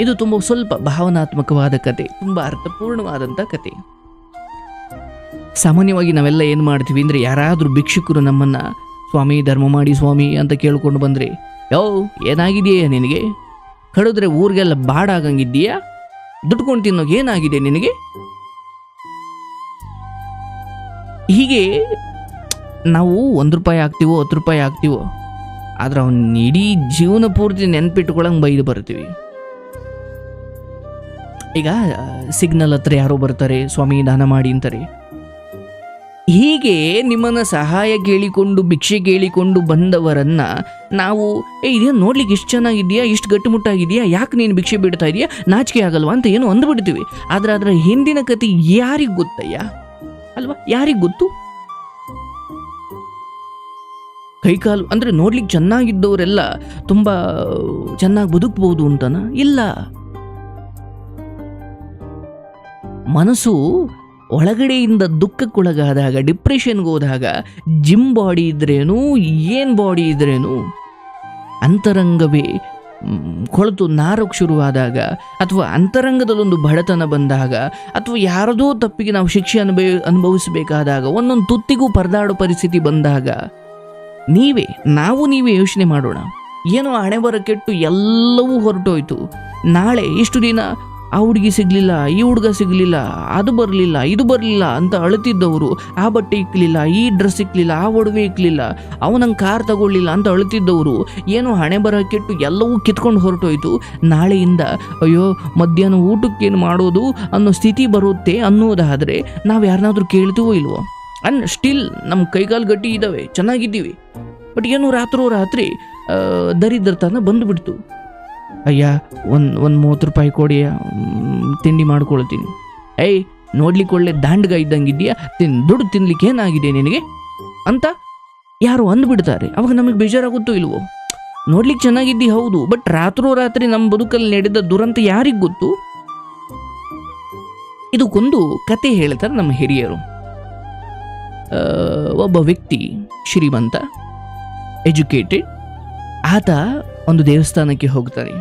ಇದು ತುಂಬ ಸ್ವಲ್ಪ ಭಾವನಾತ್ಮಕವಾದ ಕತೆ, ತುಂಬ ಅರ್ಥಪೂರ್ಣವಾದಂಥ ಕತೆ. ಸಾಮಾನ್ಯವಾಗಿ ನಾವೆಲ್ಲ ಏನು ಮಾಡ್ತೀವಿ ಅಂದರೆ ಯಾರಾದರೂ ಭಿಕ್ಷುಕರು ನಮ್ಮನ್ನು, ಸ್ವಾಮಿ, ಧರ್ಮ ಮಾಡಿ ಸ್ವಾಮಿ ಅಂತ ಕೇಳ್ಕೊಂಡು ಬಂದರೆ, ಯೋ, ಏನಾಗಿದೆಯಾ ನಿನಗೆ? ಕಡಿದ್ರೆ ಊರಿಗೆಲ್ಲ ಬಾಡಾಗಂಗಿದ್ದೀಯಾ ದುಡ್ಕೊಂಡು ತಿನ್ನೋಕೆ ಏನಾಗಿದೆ ನಿನಗೆ? ಹೀಗೆ ನಾವು ಒಂದು ರೂಪಾಯಿ ಹಾಕ್ತೀವೋ, ಹತ್ತು ರೂಪಾಯಿ ಹಾಕ್ತೀವೋ, ಆದರೆ ಅವನ್ನ ಇಡೀ ಜೀವನ ಪೂರ್ತಿ ನೆನ್ಪಿಟ್ಕೊಳಂಗೆ ಬೈದು ಬರ್ತೀವಿ. ಈಗ ಸಿಗ್ನಲ್ ಹತ್ರ ಯಾರೋ ಬರ್ತಾರೆ, ಸ್ವಾಮಿ ದಾನ ಮಾಡಿ ಅಂತಾರೆ. ಹೀಗೆ ನಿಮ್ಮನ್ನು ಸಹಾಯ ಕೇಳಿಕೊಂಡು, ಭಿಕ್ಷೆ ಕೇಳಿಕೊಂಡು ಬಂದವರನ್ನ ನಾವು, ಏ ಇದೇನು ನೋಡ್ಲಿಕ್ಕೆ ಇಷ್ಟು ಚೆನ್ನಾಗಿದೆಯಾ ಇಷ್ಟು ಗಟ್ಟಿಮುಟ್ಟಾಗಿದೆಯಾ ಯಾಕೆ ನೀನು ಭಿಕ್ಷೆ ಬಿಡ್ತಾ ಇದೆಯಾ, ನಾಚಿಕೆ ಆಗಲ್ವಾ? ಅಂತ ಏನು ಅಂದ್ಬಿಡ್ತೀವಿ. ಆದ್ರೆ ಅದರ ಹಿಂದಿನ ಕತೆ ಯಾರಿಗೆ ಗೊತ್ತಯ್ಯ? ಅಲ್ವಾ? ಯಾರಿಗೆ ಗೊತ್ತು? ಕೈಕಾಲು, ಅಂದರೆ ನೋಡ್ಲಿಕ್ಕೆ ಚೆನ್ನಾಗಿದ್ದವರೆಲ್ಲ ತುಂಬ, ಚೆನ್ನಾಗಿ ಬದುಕ್ಬೋದು ಅಂತನ? ಇಲ್ಲ. ಮನಸ್ಸು ಒಳಗಡೆಯಿಂದ ದುಃಖಕ್ಕೊಳಗಾದಾಗ ಡಿಪ್ರೆಷನ್ಗೆ ಹೋದಾಗ ಜಿಮ್ ಬಾಡಿ ಇದ್ರೇನು, ಏನು ಬಾಡಿ ಇದ್ರೇನು, ಅಂತರಂಗವೇ ಕೊಳತು ನಾರಕ್ಕೆ ನಾರೋಕ್ ಶುರುವಾದಾಗ, ಅಥವಾ ಅಂತರಂಗದಲ್ಲೊಂದು ಬಡತನ ಬಂದಾಗ, ಅಥವಾ ಯಾರದೋ ತಪ್ಪಿಗೆ ನಾವು ಶಿಕ್ಷೆ ಅನುಭವ ಅನುಭವಿಸಬೇಕಾದಾಗ, ಒಂದೊಂದು ತುತ್ತಿಗೂ ಪರದಾಡೋ ಪರಿಸ್ಥಿತಿ ಬಂದಾಗ, ನೀವೇ, ನಾವು ನೀವೇ ಯೋಚನೆ ಮಾಡೋಣ. ಏನೋ ಹಣೆ ಬರ ಕೆಟ್ಟು ಎಲ್ಲವೂ ಹೊರಟೋಯ್ತು. ನಾಳೆ ಇಷ್ಟು ದಿನ ಆ ಹುಡುಗಿ ಸಿಗ್ಲಿಲ್ಲ, ಈ ಹುಡುಗ ಸಿಗ್ಲಿಲ್ಲ, ಅದು ಬರಲಿಲ್ಲ, ಇದು ಬರಲಿಲ್ಲ ಅಂತ ಅಳುತ್ತಿದ್ದವರು ಆ ಬಟ್ಟೆ ಇಕ್ಕಲಿಲ್ಲ ಈ ಡ್ರೆಸ್ ಇಕ್ಲಿಲ್ಲ, ಆ ಒಡವೆ ಇಕ್ಲಿಲ್ಲ, ಅವನಂಗೆ ಕಾರ್ ತಗೊಳ್ಳಿಲ್ಲ ಅಂತ ಅಳುತ್ತಿದ್ದವರು ಏನು ಹಣೆ ಬರ ಕೆಟ್ಟು ಎಲ್ಲವೂ ಕಿತ್ಕೊಂಡು ಹೊರಟೋಯ್ತು. ನಾಳೆಯಿಂದ, ಅಯ್ಯೋ, ಮಧ್ಯಾಹ್ನ ಊಟಕ್ಕೇನು ಮಾಡೋದು ಅನ್ನೋ ಸ್ಥಿತಿ ಬರುತ್ತೆ ಅನ್ನೋದಾದರೆ ನಾವು ಯಾರನ್ನಾದ್ರೂ ಕೇಳ್ತೀವೋ ಇಲ್ವೋ? ಅನ್ ಸ್ಟಿಲ್ ನಮ್ಮ ಕೈಗಾಲು ಗಟ್ಟಿ ಇದ್ದಾವೆ ಚೆನ್ನಾಗಿದ್ದೀವಿ. ಬಟ್ ಏನು ರಾತ್ರೋ ರಾತ್ರಿ ದರಿದ್ರತನ ಬಂದುಬಿಡ್ತು. ಅಯ್ಯ, ಒಂದು ಒಂದು ಮೂವತ್ತು ರೂಪಾಯಿ ಕೊಡಿ ತಿಂಡಿ ಮಾಡ್ಕೊಳ್ತೀನಿ. ಏಯ್, ನೋಡ್ಲಿಕ್ಕೆ ಒಳ್ಳೆ ದಾಂಡ್ಗ ಇದ್ದಂಗೆ ಇದೆಯಾ ತಿನ್, ದುಡ್ಡು ತಿನ್ಲಿಕ್ಕೆ ಏನಾಗಿದೆ ನಿನಗೆ? ಅಂತ ಯಾರು ಅಂದ್ಬಿಡ್ತಾರೆ. ಅವಾಗ ನಮಗೆ ಬೇಜಾರಾಗುತ್ತೋ ಇಲ್ವೋ? ನೋಡ್ಲಿಕ್ಕೆ ಚೆನ್ನಾಗಿದ್ದಿ, ಹೌದು. ಬಟ್ ರಾತ್ರೋ ರಾತ್ರಿ ನಮ್ಮ ಬದುಕಲ್ಲಿ ನಡೆದ ದುರಂತ ಯಾರಿಗೆ ಗೊತ್ತು? ಇದಕ್ಕೊಂದು ಕತೆ ಹೇಳ್ತಾರೆ ನಮ್ಮ ಹಿರಿಯರು. ಒಬ್ಬ ವ್ಯಕ್ತಿ, ಶ್ರೀಮಂತ, ಎಜುಕೇಟೆಡ್, ಆತ ಒಂದು ದೇವಸ್ಥಾನಕ್ಕೆ ಹೋಗ್ತಾನೆ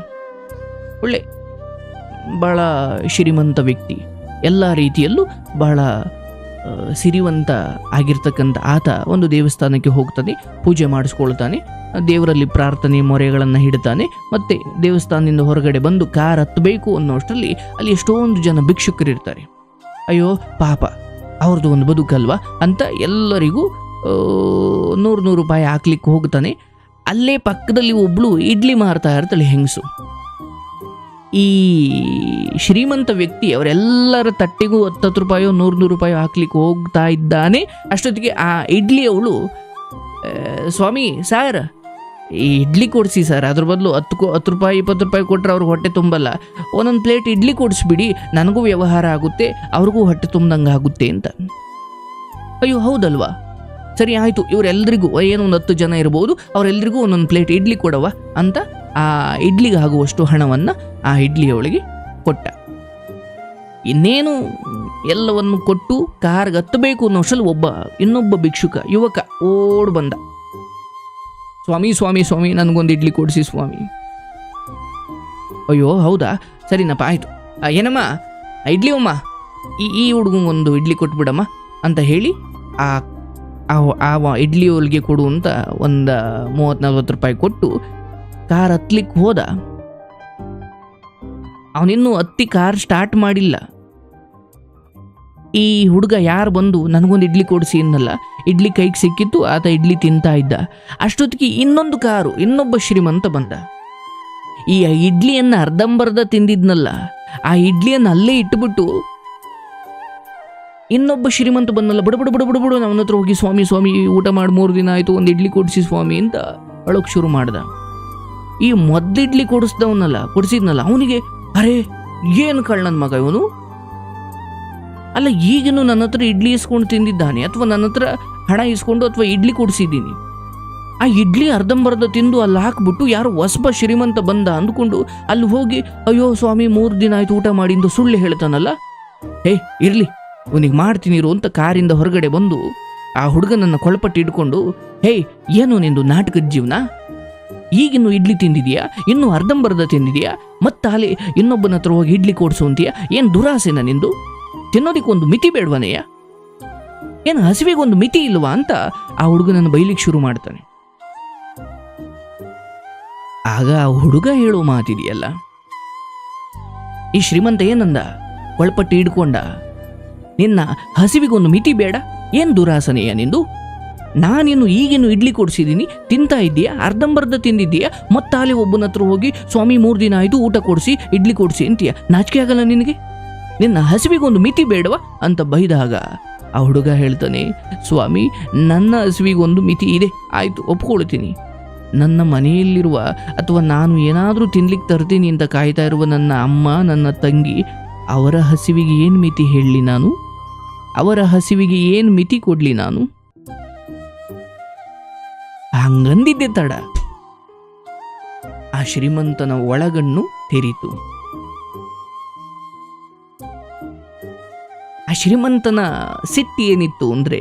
ಬಹಳ ಶ್ರೀಮಂತ ವ್ಯಕ್ತಿ. ಎಲ್ಲ ರೀತಿಯಲ್ಲೂ ಬಹಳ ಸಿರಿವಂತ ಆಗಿರ್ತಕ್ಕಂಥ ಆತ ಒಂದು ದೇವಸ್ಥಾನಕ್ಕೆ ಹೋಗ್ತಾನೆ, ಪೂಜೆ ಮಾಡಿಸ್ಕೊಳ್ತಾನೆ, ದೇವರಲ್ಲಿ ಪ್ರಾರ್ಥನೆ ಮೊರೆಗಳನ್ನು ಹಿಡ್ತಾನೆ, ಮತ್ತು ದೇವಸ್ಥಾನದಿಂದ ಹೊರಗಡೆ ಬಂದು ಕಾರ್ ಹತ್ತಬೇಕು ಅನ್ನೋಷ್ಟರಲ್ಲಿ ಅಲ್ಲಿ ಎಷ್ಟೊಂದು ಜನ ಭಿಕ್ಷುಕರಿರ್ತಾರೆ. ಅಯ್ಯೋ, ಪಾಪ ಅವ್ರದ್ದು ಒಂದು ಬದುಕಲ್ವಾ? ಅಂತ ಎಲ್ಲರಿಗೂ ನೂರು ನೂರು ರೂಪಾಯಿ ಹಾಕ್ಲಿಕ್ಕೆ ಹೋಗ್ತಾನೆ. ಅಲ್ಲೇ ಪಕ್ಕದಲ್ಲಿ ಒಬ್ಬಳು ಇಡ್ಲಿ ಮಾರ್ತಾ ಇರ್ತಾಳೆ ಹೆಂಗಸು. ಈ ಶ್ರೀಮಂತ ವ್ಯಕ್ತಿ ಅವರೆಲ್ಲರ ತಟ್ಟೆಗೂ ಹತ್ತತ್ತು ರೂಪಾಯೋ, ನೂರು ನೂರು ರೂಪಾಯೋ ಹಾಕ್ಲಿಕ್ಕೆ ಹೋಗ್ತಾ ಇದ್ದಾನೆ. ಅಷ್ಟೊತ್ತಿಗೆ ಆ ಇಡ್ಲಿ ಅವಳು ಸ್ವಾಮಿ, ಸಾರ್, ಈ ಇಡ್ಲಿ ಕೊಡಿಸಿ ಸರ್. ಅದ್ರ ಬದಲು ಹತ್ತು ಕೊ- ಹತ್ತು ರೂಪಾಯಿ, ಇಪ್ಪತ್ತು ರೂಪಾಯಿ ಕೊಟ್ಟರೆ ಅವ್ರಿಗೆ ಹೊಟ್ಟೆ ತುಂಬಲ್ಲ. ಒಂದೊಂದು ಪ್ಲೇಟ್ ಇಡ್ಲಿ ಕೊಡಿಸ್ಬಿಡಿ, ನನಗೂ ವ್ಯವಹಾರ ಆಗುತ್ತೆ, ಅವ್ರಿಗೂ ಹೊಟ್ಟೆ ತುಂಬ್ದಂಗೆ ಆಗುತ್ತೆ ಅಂತ. ಅಯ್ಯೋ, ಹೌದಲ್ವಾ? ಸರಿ ಆಯಿತು ಇವರೆಲ್ಲರಿಗೂ ಏನೋ ಒಂದು ಹತ್ತು ಜನ ಇರ್ಬೋದು ಅವರೆಲ್ಲರಿಗೂ ಒಂದೊಂದು ಪ್ಲೇಟ್ ಇಡ್ಲಿ ಕೊಡವ ಅಂತ ಆ ಇಡ್ಲಿಗೆ ಆಗುವಷ್ಟು ಹಣವನ್ನು ಆ ಇಡ್ಲಿಯೊಳಗೆ ಕೊಟ್ಟ. ಇನ್ನೇನು ಎಲ್ಲವನ್ನು ಕೊಟ್ಟು ಕಾರ್ಗೆ ಹತ್ತಬೇಕು ಅನ್ನೋಷಲ್ಲಿ ಒಬ್ಬ, ಇನ್ನೊಬ್ಬ ಭಿಕ್ಷುಕ, ಯುವಕ ಓಡ್ ಬಂದ. ಸ್ವಾಮಿ ಸ್ವಾಮಿ ಸ್ವಾಮಿ, ನನಗೊಂದು ಇಡ್ಲಿ ಕೊಡಿಸಿ ಸ್ವಾಮಿ. ಅಯ್ಯೋ, ಹೌದಾ? ಸರಿನಪ್ಪ, ಆಯಿತು. ಏನಮ್ಮ? ಇಡ್ಲಿ ಅಮ್ಮ. ಈ ಈ ಹುಡುಗಂಗೊಂದು ಇಡ್ಲಿ ಕೊಟ್ಬಿಡಮ್ಮ ಅಂತ ಹೇಳಿ ಆ, ಆ- ಆ ಇಡ್ಲಿ ಹೊಲಿಗೆ ಕೊಡು ಅಂತ ಒಂದು ಮೂವತ್ತು ನಲ್ವತ್ತು ರೂಪಾಯಿ ಕೊಟ್ಟು ಕಾರ್ ಹತ್ಲಿಕ್ಕೆ ಹೋದ. ಅವನಿನ್ನೂ ಹತ್ತಿ ಕಾರ್ ಸ್ಟಾರ್ಟ್ ಮಾಡಿಲ್ಲ. ಈ ಹುಡುಗ ಯಾರು ಬಂದು ನನಗೊಂದು ಇಡ್ಲಿ ಕೊಡಿಸಿ ಅನ್ನಲ್ಲ. ಇಡ್ಲಿ ಕೈಗೆ ಸಿಕ್ಕಿತ್ತು, ಆತ ಇಡ್ಲಿ ತಿಂತಾ ಇದ್ದ. ಅಷ್ಟೊತ್ತಿಗೆ ಇನ್ನೊಂದು ಕಾರು, ಇನ್ನೊಬ್ಬ ಶ್ರೀಮಂತ ಬಂದ. ಈ ಇಡ್ಲಿಯನ್ನು ಅರ್ಧಂಬರ್ಧ ತಿಂದಿದ್ನಲ್ಲ, ಆ ಇಡ್ಲಿಯನ್ನು ಅಲ್ಲೇ ಇಟ್ಟುಬಿಟ್ಟು ಇನ್ನೊಬ್ಬ ಶ್ರೀಮಂತ ಬಂದಲ್ಲ ಬಡ ಬಡ ಬಡ ಬಡ ಬಡ ಅವನ ಹತ್ರ ಹೋಗಿ, ಸ್ವಾಮಿ ಸ್ವಾಮಿ, ಊಟ ಮಾಡಿ, ಮೂರು ದಿನ ಆಯಿತು, ಒಂದು ಇಡ್ಲಿ ಕೊಡಿಸಿ ಸ್ವಾಮಿ, ಅಂತ ಅಳೋಕೆ ಶುರು ಮಾಡ್ದ. ಈ ಮೊದ್ಲು ಇಡ್ಲಿ ಕೊಡಿಸ್ದವನಲ್ಲ, ಕೊಡಿಸಿದ್ನಲ್ಲ, ಅವನಿಗೆ, ಅರೆ, ಏನು ಕಳ್ಳನ ಮಗ ಇವನು? ಅಲ್ಲ ಈಗಿನ ನನ್ನ ಹತ್ರ ಇಡ್ಲಿ ಇಸ್ಕೊಂಡು ತಿಂದಿದ್ದಾನೆ, ಅಥವಾ ನನ್ನ ಹತ್ರ ಹಣ ಇಸ್ಕೊಂಡು ಅಥವಾ ಇಡ್ಲಿ ಕೊಡಿಸಿದ್ದೀನಿ. ಆ ಇಡ್ಲಿ ಅರ್ಧಂಬರ್ಧ ತಿಂದು ಅಲ್ಲಿ ಹಾಕ್ಬಿಟ್ಟು ಯಾರೋ ಹೊಸಬ ಶ್ರೀಮಂತ ಬಂದ ಅಂದ್ಕೊಂಡು ಅಲ್ಲಿ ಹೋಗಿ, ಅಯ್ಯೋ ಸ್ವಾಮಿ, ಮೂರು ದಿನ ಆಯ್ತು ಊಟ ಮಾಡಿ ಎಂದು ಸುಳ್ಳು ಹೇಳ್ತಾನಲ್ಲ? ಹೇ, ಇರ್ಲಿ ಅವನಿಗೆ ಮಾಡ್ತೀನಿ ಇರು ಅಂತ ಕಾರಿಂದ ಹೊರಗಡೆ ಬಂದು ಆ ಹುಡುಗನನ್ನ ಕೊಳಪಟ್ಟಿ ಇಟ್ಕೊಂಡು ಹೇ, ಏನು ನಿಂದು ನಾಟಕದ ಜೀವನ? ಈಗಿನ್ನು ಇಡ್ಲಿ ತಿಂದಿದೆಯಾ? ಇನ್ನು ಅರ್ಧಂಬರ್ಧ ತಿಂದಿದೆಯಾ? ಮತ್ತೆ ಅಲ್ಲಿ ಇನ್ನೊಬ್ಬನ ಹತ್ರ ಹೋಗಿ ಇಡ್ಲಿ ಕೊಡ್ಸು ಅಂತೀಯ ಏನು ದುರಾಸೆನ ನಿಂದು? ತಿನ್ನೋದಕ್ಕೊಂದು ಮಿತಿ ಬೇಡವನೆಯ? ಏನು ಹಸಿವಿಗೊಂದು ಮಿತಿ ಇಲ್ವಾ ಅಂತ ಆ ಹುಡುಗನನ್ನು ಬೈಲಿಕ್ಕೆ ಶುರು ಮಾಡ್ತಾನೆ. ಆಗ ಆ ಹುಡುಗ ಹೇಳೋ ಮಾತಿದೆಯಲ್ಲ? ಈ ಶ್ರೀಮಂತ ಏನಂದ? ಒಳಪಟ್ಟು ಹಿಡ್ಕೊಂಡ? ನಿನ್ನ ಹಸಿವಿಗೊಂದು ಮಿತಿ ಬೇಡ? ಏನು ದುರಾಸನೆಯ ನಿಂದು? ನಾನಿನ್ನು ಈಗೇನು ಇಡ್ಲಿ ಕೊಡಿಸಿದ್ದೀನಿ ತಿಂತಾ ಇದ್ದೀಯಾ? ಅರ್ಧಂಬರ್ಧ ತಿಂದಿದ್ದೀಯಾ? ಮತ್ತಾಲೆ ಒಬ್ಬನ ಹತ್ರ ಹೋಗಿ, ಸ್ವಾಮಿ, ಮೂರು ದಿನ ಆಯಿತು ಊಟ ಕೊಡಿಸಿ, ಇಡ್ಲಿ ಕೊಡಿಸಿ ಅಂತೀಯ? ನಾಚಿಕೆ ಆಗಲ್ಲ ನಿನಗೆ? ನಿನ್ನ ಹಸಿವಿಗೊಂದು ಮಿತಿ ಬೇಡವಾ? ಅಂತ ಬೈದಾಗ ಆ ಹುಡುಗ ಹೇಳ್ತಾನೆ, ಸ್ವಾಮಿ, ನನ್ನ ಹಸಿವಿಗೊಂದು ಮಿತಿ ಇದೆ. ಆಯಿತು, ಒಪ್ಕೊಳ್ತೀನಿ. ನನ್ನ ಮನೆಯಲ್ಲಿರುವ ಅಥವಾ ನಾನು ಏನಾದರೂ ತಿನ್ಲಿಕ್ಕೆ ತರ್ತೀನಿ ಅಂತ ಕಾಯ್ತಾ ಇರುವ ನನ್ನ ಅಮ್ಮ, ನನ್ನ ತಂಗಿ, ಅವರ ಹಸಿವಿಗೆ ಏನು ಮಿತಿ ಹೇಳಲಿ ನಾನು? ಅವರ ಹಸಿವಿಗೆ ಏನು ಮಿತಿ ಕೊಡಲಿ ನಾನು? ಹಂಗಂದಿದ್ದೆ ತಡ ಆ ಶ್ರೀಮಂತನ ಒಳಗಣ್ಣು ತೆರೀತು. ಆ ಶ್ರೀಮಂತನ ಸಿಟ್ಟಿ ಏನಿತ್ತು ಅಂದ್ರೆ,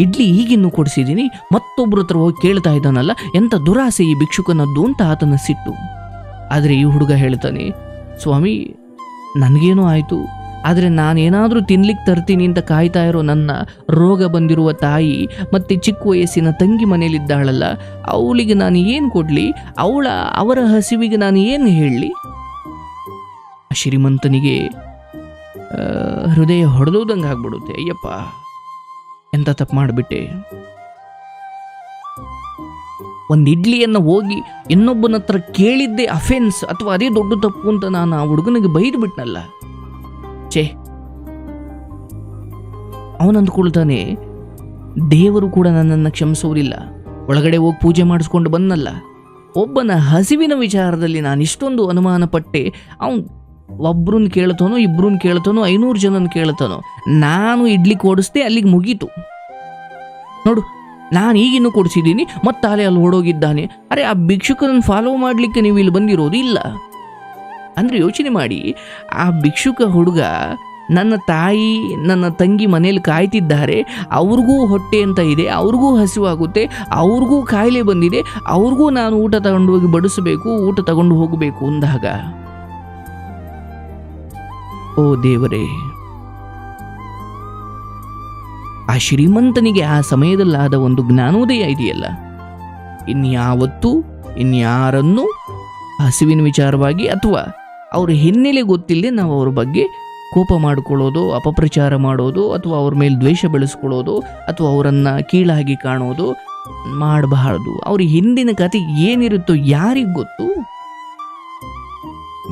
ಇಡ್ಲಿ ಈಗಿನ್ನು ಕೊಡಿಸಿದ್ದೀನಿ ಮತ್ತೊಬ್ಬರ ಹತ್ರ ಹೋಗಿ ಕೇಳ್ತಾ ಇದ್ದಾನಲ್ಲ, ಎಂತ ದುರಾಸೆ ಈ ಭಿಕ್ಷುಕನದ್ದು ಅಂತ ಆತನ ಸಿಟ್ಟು. ಆದರೆ ಈ ಹುಡುಗ ಹೇಳ್ತಾನೆ, ಸ್ವಾಮಿ, ನನಗೇನೋ ಆಯಿತು ಆದರೆ ನಾನೇನಾದರೂ ತಿನ್ಲಿಕ್ಕೆ ತರ್ತೀನಿ ಅಂತ ಕಾಯ್ತಾ ಇರೋ ನನ್ನ ರೋಗ ಬಂದಿರುವ ತಾಯಿ ಮತ್ತು ಚಿಕ್ಕ ವಯಸ್ಸಿನ ತಂಗಿ ಮನೇಲಿದ್ದಾಳಲ್ಲ ಅವಳಿಗೆ ನಾನು ಏನು ಕೊಡಲಿ? ಅವಳ, ಅವರ ಹಸಿವಿಗೆ ನಾನು ಏನು ಹೇಳಲಿ? ಶ್ರೀಮಂತನಿಗೆ ಹೃದಯ ಹೊಡೆದೋದಂಗೆ ಆಗ್ಬಿಡುತ್ತೆ, ಅಯ್ಯಪ್ಪ. ಎಂಥ ತಪ್ಪು ಮಾಡಿಬಿಟ್ಟೆ? ಒಂದು ಇಡ್ಲಿಯನ್ನು ಹೋಗಿ ಇನ್ನೊಬ್ಬನ ಹತ್ರ ಕೇಳಿದ್ದೆ ಅಫೆನ್ಸ್ ಅಥವಾ ಅದೇ ದೊಡ್ಡ ತಪ್ಪು ಅಂತ ನಾನು ಆ ಹುಡುಗನಿಗೆ ಬೈದು ಬಿಟ್ನಲ್ಲ ಛೇ. ಅವನು ಅಂದ್ಕೊಳ್ತಾನೆ ದೇವರು ಕೂಡ ನನ್ನನ್ನು ಕ್ಷಮಿಸೋರಿಲ್ಲ ಒಳಗಡೆ ಹೋಗಿ ಪೂಜೆ ಮಾಡಿಸ್ಕೊಂಡು ಬಂದಲ್ಲ ಒಬ್ಬನ ಹಸಿವಿನ ವಿಚಾರದಲ್ಲಿ ನಾನು ಇಷ್ಟೊಂದು ಅನುಮಾನ ಪಟ್ಟೆ ಅವನು ಒಬ್ರನ್ನ ಕೇಳ್ತಾನೋ ಇಬ್ರನ್ನ ಕೇಳ್ತಾನೋ, ಐನೂರು ಜನನ ಕೇಳ್ತಾನೋ, ನಾನು ಇಡ್ಲಿ ಕೊಡಿಸ್ದೆ ಅಲ್ಲಿಗೆ ಮುಗೀತು. ನೋಡು, ನಾನು ಈಗಿನ್ನೂ ಕೊಡಿಸಿದ್ದೀನಿ, ಮತ್ತೆ ಅಲೆ ಅಲ್ಲಿ ಓಡೋಗಿದ್ದಾನೆ. ಅರೆ, ಆ ಭಿಕ್ಷುಕನನ್ನು ಫಾಲೋ ಮಾಡಲಿಕ್ಕೆ ನೀವು ಇಲ್ಲಿ ಬಂದಿರೋದು ಇಲ್ಲ ಅಂದರೆ ಯೋಚನೆ ಮಾಡಿ, ಆ ಭಿಕ್ಷುಕ ಹುಡುಗ ನನ್ನ ತಾಯಿ, ನನ್ನ ತಂಗಿ ಮನೇಲಿ ಕಾಯ್ತಿದ್ದಾರೆ, ಅವ್ರಿಗೂ ಹೊಟ್ಟೆ ಅಂತ ಇದೆ, ಅವ್ರಿಗೂ ಹಸಿವಾಗುತ್ತೆ, ಅವ್ರಿಗೂ ಕಾಯಿಲೆ ಬಂದಿದೆ, ಅವ್ರಿಗೂ ನಾನು ಊಟ ತಗೊಂಡು ಹೋಗಿ ಬಡಿಸಬೇಕು, ಊಟ ತಗೊಂಡು ಹೋಗಬೇಕು ಅಂದಾಗ, ಓ ದೇವರೇ, ಆ ಶ್ರೀಮಂತನಿಗೆ ಆ ಸಮಯದಲ್ಲಾದ ಒಂದು ಜ್ಞಾನೋದಯ ಇದೆಯಲ್ಲ? ಇನ್ಯಾವತ್ತೂ, ಇನ್ಯಾರನ್ನು ಹಸಿವಿನ ವಿಚಾರವಾಗಿ ಅಥವಾ ಅವ್ರ ಹಿನ್ನೆಲೆ ಗೊತ್ತಿಲ್ಲದೆ ನಾವು ಅವ್ರ ಬಗ್ಗೆ ಕೋಪ ಮಾಡಿಕೊಳ್ಳೋದು, ಅಪಪ್ರಚಾರ ಮಾಡೋದು, ಅಥವಾ ಅವ್ರ ಮೇಲೆ ದ್ವೇಷ ಬೆಳೆಸ್ಕೊಳ್ಳೋದು, ಅಥವಾ ಅವರನ್ನು ಕೀಳಾಗಿ ಕಾಣೋದು ಮಾಡಬಾರ್ದು. ಅವ್ರ ಹಿಂದಿನ ಕತೆ ಏನಿರುತ್ತೋ ಯಾರಿಗೆ ಗೊತ್ತು?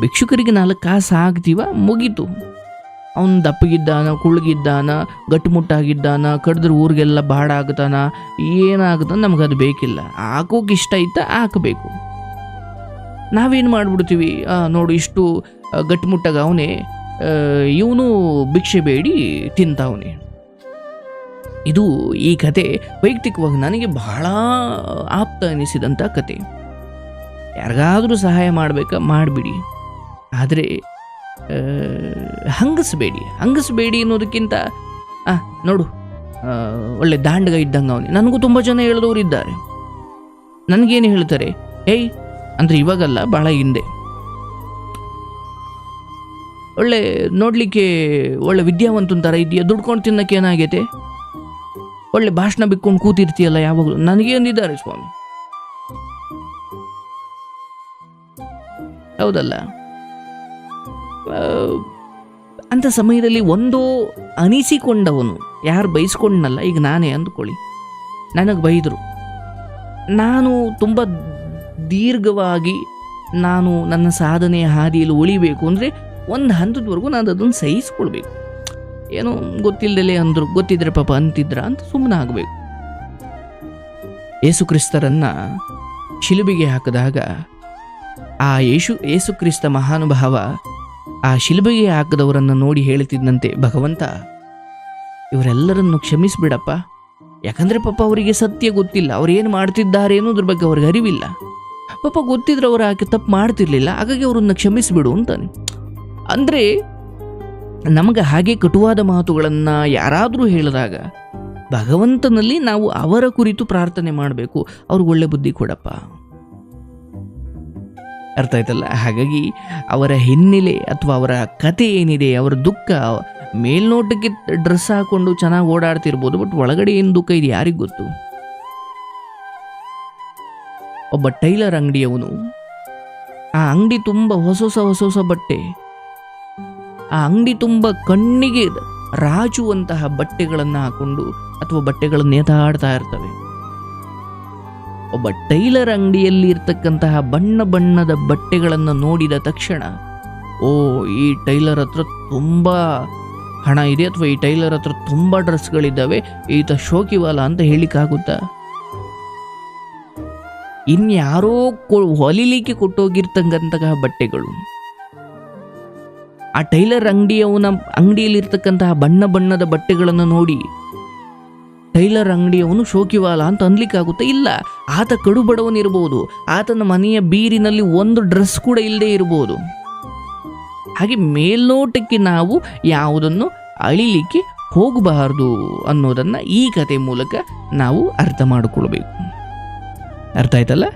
ಭಿಕ್ಷುಕರಿಗೆ ನಾಲ್ಕು ಕಾಸು ಆಗ್ತೀವ? ಮುಗೀತು. ಅವನು ದಪ್ಪಗಿದ್ದಾನ, ಕುಳ್ಳಗಿದ್ದಾನ ಗಟ್ಟುಮುಟ್ಟಾಗಿದ್ದಾನ ಕಡಿದ್ರೆ ಊರಿಗೆಲ್ಲ ಬಾಡ ಆಗ್ತಾನ ನಮ್ಗೆ ನಮಗದು ಬೇಕಿಲ್ಲ. ಹಾಕೋಕೆ ಇಷ್ಟ ಇತ್ತ ಹಾಕಬೇಕು. ನಾವೇನು ಮಾಡ್ಬಿಡ್ತೀವಿ? ನೋಡು, ಇಷ್ಟು ಗಟ್ಟಿಮುಟ್ಟಾಗ ಅವನೇ ಇವನು ಭಿಕ್ಷೆ ಬೇಡಿ, ತಿಂತಾವನೆ. ಇದು ಈ ಕತೆ ವೈಯಕ್ತಿಕವಾಗಿ ನನಗೆ ಬಹಳ ಆಪ್ತ ಅನಿಸಿದಂಥ ಕತೆ. ಯಾರಿಗಾದರೂ ಸಹಾಯ ಮಾಡಬೇಕಾ, ಮಾಡಿಬಿಡಿ. ಆದರೆ ಹಂಗಸ್ಬೇಡಿ. ಹಂಗಸ್ಬೇಡಿ ಅನ್ನೋದಕ್ಕಿಂತ, ಆ, ನೋಡು ಒಳ್ಳೆ ದಾಂಡಗ ಇದ್ದಂಗೆ ಅವನೇ. ನನಗೂ ತುಂಬ ಜನ ಹೇಳಿದವರು ಇದ್ದಾರೆ ನನಗೇನು ಹೇಳ್ತಾರೆ? ಏಯ್ ಅಂದರೆ ಇವಾಗಲ್ಲ, ಬಹಳ ಹಿಂದೆ. ಒಳ್ಳೆ ನೋಡಲಿಕ್ಕೆ ಒಳ್ಳೆ ವಿದ್ಯಾವಂತನ ಥರ ಇದೆಯಾ ದುಡ್ಕೊಂಡು ತಿನ್ನಕ್ಕೆ ಏನಾಗೈತೆ? ಒಳ್ಳೆ ಭಾಷಣ ಬಿಕ್ಕೊಂಡು ಕೂತಿರ್ತೀಯಲ್ಲ ಯಾವಾಗಲೂ? ನನಗೆ ಅಂದಿದ್ದಾರೆ ಸ್ವಾಮಿ. ಹೌದಲ್ಲ? ಅಂತ ಸಮಯದಲ್ಲಿ ಒಂದು ಅನಿಸಿಕೊಂಡವನು. ಯಾರು ಬೈಸ್ಕೊಂಡನಲ್ಲ, ಈಗ ನಾನೇ ಅಂದ್ಕೊಳ್ಳಿ. ನನಗೆ ಬೈದರು. ನಾನು ತುಂಬ ದೀರ್ಘವಾಗಿ ನಾನು ನನ್ನ ಸಾಧನೆಯ ಹಾದಿಯಲ್ಲಿ ಉಳಿಬೇಕು ಅಂದರೆ ಒಂದು ಹಂತದವರೆಗೂ ನಾನು ಅದನ್ನು ಸಹಿಸ್ಕೊಳ್ಬೇಕು. ಏನೋ ಗೊತ್ತಿಲ್ಲದಲೇ ಅಂದರು, ಗೊತ್ತಿದ್ರೆ ಪಾಪ ಅಂತಿದ್ರ ಅಂತ ಸುಮ್ಮನೆ ಆಗಬೇಕು. ಯೇಸುಕ್ರಿಸ್ತರನ್ನು ಶಿಲುಬಿಗೆ ಹಾಕಿದಾಗ ಆ ಯೇಸು, ಯೇಸುಕ್ರಿಸ್ತ ಮಹಾನುಭಾವ ಆ ಶಿಲುಬಿಗೆ ಹಾಕದವರನ್ನು ನೋಡಿ ಹೇಳ್ತಿದ್ದಂತೆ ಭಗವಂತ, ಇವರೆಲ್ಲರನ್ನು ಕ್ಷಮಿಸಿಬಿಡಪ್ಪ. ಯಾಕಂದರೆ ಪಾಪ ಅವರಿಗೆ ಸತ್ಯ ಗೊತ್ತಿಲ್ಲ, ಅವ್ರೇನು ಮಾಡ್ತಿದ್ದಾರೆ ಅನ್ನೋದ್ರ ಬಗ್ಗೆ ಅವ್ರಿಗೆ ಅರಿವಿಲ್ಲ. ಪಾಪ ಗೊತ್ತಿದ್ರೆ ಅವರು ಆಕೆ ತಪ್ಪು ಮಾಡ್ತಿರ್ಲಿಲ್ಲ. ಹಾಗಾಗಿ ಅವರನ್ನು ಕ್ಷಮಿಸಿಬಿಡು ಅಂತಾನೆ. ಅಂದರೆ ನಮಗೆ ಹಾಗೆ ಕಟುವಾದ ಮಾತುಗಳನ್ನು ಯಾರಾದರೂ ಹೇಳಿದಾಗ ಭಗವಂತನಲ್ಲಿ ನಾವು ಅವರ ಕುರಿತು ಪ್ರಾರ್ಥನೆ ಮಾಡಬೇಕು. ಅವ್ರಿಗೆ ಒಳ್ಳೆ ಬುದ್ಧಿ ಕೊಡಪ್ಪ. ಅರ್ಥ ಆಯ್ತಲ್ಲ? ಹಾಗಾಗಿ ಅವರ ಹಿನ್ನೆಲೆ ಅಥವಾ ಅವರ ಕತೆ ಏನಿದೆ, ಅವರ ದುಃಖ, ಮೇಲ್ನೋಟಕ್ಕೆ ಡ್ರೆಸ್ ಹಾಕೊಂಡು ಚೆನ್ನಾಗಿ ಓಡಾಡ್ತಿರ್ಬೋದು, ಬಟ್ ಒಳಗಡೆ ಏನು ದುಃಖ ಇದೆ ಯಾರಿಗೆ ಗೊತ್ತು? ಒಬ್ಬ ಟೈಲರ್ ಅಂಗಡಿಯವನು. ಆ ಅಂಗಡಿ ತುಂಬ ಹೊಸ ಹೊಸ ಹೊಸ ಹೊಸ ಬಟ್ಟೆ. ಆ ಅಂಗಡಿ ತುಂಬ ಕಣ್ಣಿಗೆ ರಾಜುವಂತಹ ಬಟ್ಟೆಗಳನ್ನು ಹಾಕೊಂಡು ಅಥವಾ ಬಟ್ಟೆಗಳನ್ನು ನೇತಾಡ್ತಾ ಇರ್ತವೆ. ಒಬ್ಬ ಟೈಲರ್ ಅಂಗಡಿಯಲ್ಲಿ ಇರ್ತಕ್ಕಂತಹ ಬಣ್ಣ ಬಣ್ಣದ ಬಟ್ಟೆಗಳನ್ನು ನೋಡಿದ ತಕ್ಷಣ, ಓ, ಈ ಟೈಲರ್ ಹತ್ರ ತುಂಬ ಹಣ ಇದೆ ಅಥವಾ ಈ ಟೈಲರ್ ಹತ್ರ ತುಂಬ ಡ್ರೆಸ್ಗಳಿದ್ದಾವೆ, ಈತ ಶೋಕಿವಾಲ ಅಂತ ಹೇಳಿಕ್ಕಾಗುತ್ತಾ ಇನ್ಯಾರೋ ಕೊ- ಹೊಲಿಲಿಕ್ಕೆ ಕೊಟ್ಟೋಗಿರ್ತಕ್ಕಂತಹ ಬಟ್ಟೆಗಳು. ಆ ಟೈಲರ್ ಅಂಗಡಿಯವನ, ಅಂಗಡಿಯಲ್ಲಿರ್ತಕ್ಕಂತಹ ಬಣ್ಣ ಬಣ್ಣದ ಬಟ್ಟೆಗಳನ್ನು ನೋಡಿ, ಟೈಲರ್ ಅಂಗಡಿಯವನು ಶೋಕಿವಾಲ ಅಂತ ಅನ್ಲಿಕ್ಕಾಗುತ್ತೆ? ಇಲ್ಲ. ಆತ ಕಡು ಬಡವನಿರ್ಬೋದು ಆತನ ಮನೆಯ ಬೀರಿನಲ್ಲಿ ಒಂದು ಡ್ರೆಸ್ ಕೂಡ ಇಲ್ಲದೆ ಇರಬಹುದು ಹಾಗೆ ಮೇಲ್ನೋಟಕ್ಕೆ ನಾವು ಯಾವುದನ್ನು ಅಳಿಲಿಕ್ಕೆ ಹೋಗಬಾರದು ಅನ್ನೋದನ್ನು ಈ ಕತೆ ಮೂಲಕ ನಾವು ಅರ್ಥ ಮಾಡಿಕೊಳ್ಬೇಕು. ಅರ್ಥ ಆಯ್ತಲ್ಲ?